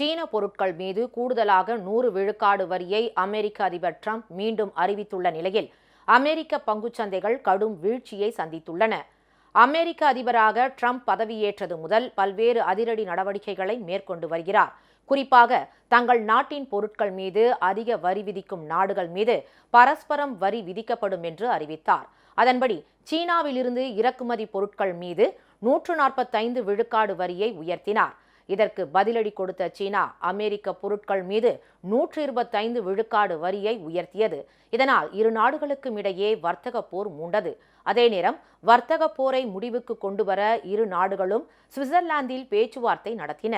சீன பொருட்கள் மீது கூடுதலாக நூறு விழுக்காடு வரியை அமெரிக்க அதிபர் ட்ரம்ப் மீண்டும் அறிவித்துள்ள நிலையில் அமெரிக்க பங்குச்சந்தைகள் கடும் வீழ்ச்சியை சந்தித்துள்ளன. அமெரிக்க அதிபராக ட்ரம்ப் பதவியேற்றது முதல் பல்வேறு அதிரடி நடவடிக்கைகளை மேற்கொண்டு வருகிறார். குறிப்பாக தங்கள் நாட்டின் பொருட்கள் மீது அதிக வரி விதிக்கும் நாடுகள் மீது பரஸ்பரம் வரி விதிக்கப்படும் என்று அறிவித்தார். அதன்படி சீனாவிலிருந்து இறக்குமதி பொருட்கள் மீது நூற்று நாற்பத்தைந்து விழுக்காடு வரியை உயர்த்தினார். இதற்கு பதிலடி கொடுத்த சீனா அமெரிக்க பொருட்கள் மீது நூற்றி இருபத்தைந்து விழுக்காடு வரியை உயர்த்தியது. இதனால் இரு நாடுகளுக்கும் இடையே வர்த்தக போர் மூண்டது. அதே நேரம் வர்த்தக போரை முடிவுக்கு கொண்டுவர இரு நாடுகளும் சுவிட்சர்லாந்தில் பேச்சுவார்த்தை நடத்தின.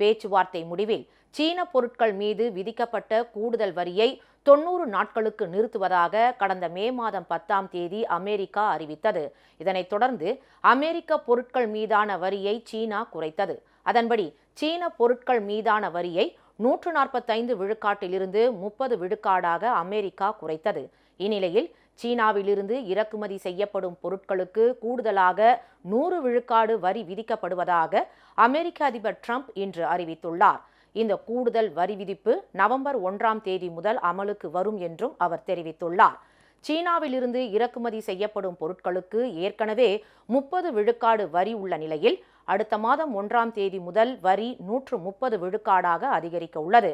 பேச்சுவார்த்தை முடிவில் சீன பொருட்கள் மீது விதிக்கப்பட்ட கூடுதல் வரியை தொன்னூறு நாட்களுக்கு நிறுத்துவதாக கடந்த மே மாதம் பத்தாம் தேதி அமெரிக்கா அறிவித்தது. இதனைத் தொடர்ந்து அமெரிக்க பொருட்கள் மீதான வரியை சீனா குறைத்தது. அதன்படி சீன பொருட்கள் மீதான வரியை நூற்று நாற்பத்தைந்து விழுக்காட்டிலிருந்து முப்பது விழுக்காடாக அமெரிக்கா குறைத்தது. இந்நிலையில் சீனாவிலிருந்து இறக்குமதி செய்யப்படும் பொருட்களுக்கு கூடுதலாக நூறு விழுக்காடு வரி விதிக்கப்படுவதாக அமெரிக்க அதிபர் ட்ரம்ப் இன்று அறிவித்துள்ளார். இந்த கூடுதல் வரி விதிப்பு நவம்பர் ஒன்றாம் தேதி முதல் அமலுக்கு வரும் என்றும் அவர் தெரிவித்துள்ளார். சீனாவிலிருந்து இறக்குமதி செய்யப்படும் பொருட்களுக்கு ஏற்கனவே முப்பது விழுக்காடு வரி உள்ள நிலையில் அடுத்த மாதம் ஒன்றாம் தேதி முதல் வரி நூற்று முப்பது விழுக்காடாக அதிகரிக்க உள்ளது.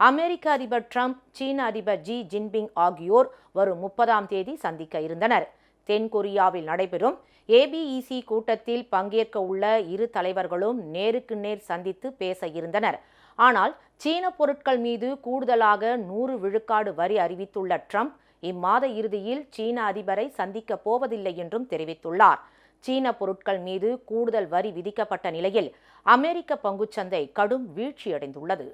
அமெரிக்க அதிபர் ட்ரம்ப் சீன அதிபர் ஜி ஜின்பிங் ஆகியோர் வரும் முப்பதாம் தேதி சந்திக்க இருந்தனர். தென்கொரியாவில் நடைபெறும் ஏபிஇசி கூட்டத்தில் பங்கேற்க உள்ள இரு தலைவர்களும் நேருக்கு நேர் சந்தித்து பேச இருந்தனர். ஆனால் சீன பொருட்கள் மீது கூடுதலாக நூறு விழுக்காடு வரி அறிவித்துள்ள ட்ரம்ப் இம்மாத இறுதியில் சீன அதிபரை சந்திக்கப் போவதில்லை என்றும் தெரிவித்துள்ளார். சீன பொருட்கள் மீது கூடுதல் வரி விதிக்கப்பட்ட நிலையில் அமெரிக்க பங்குச்சந்தை கடும் வீழ்ச்சியடைந்துள்ளது.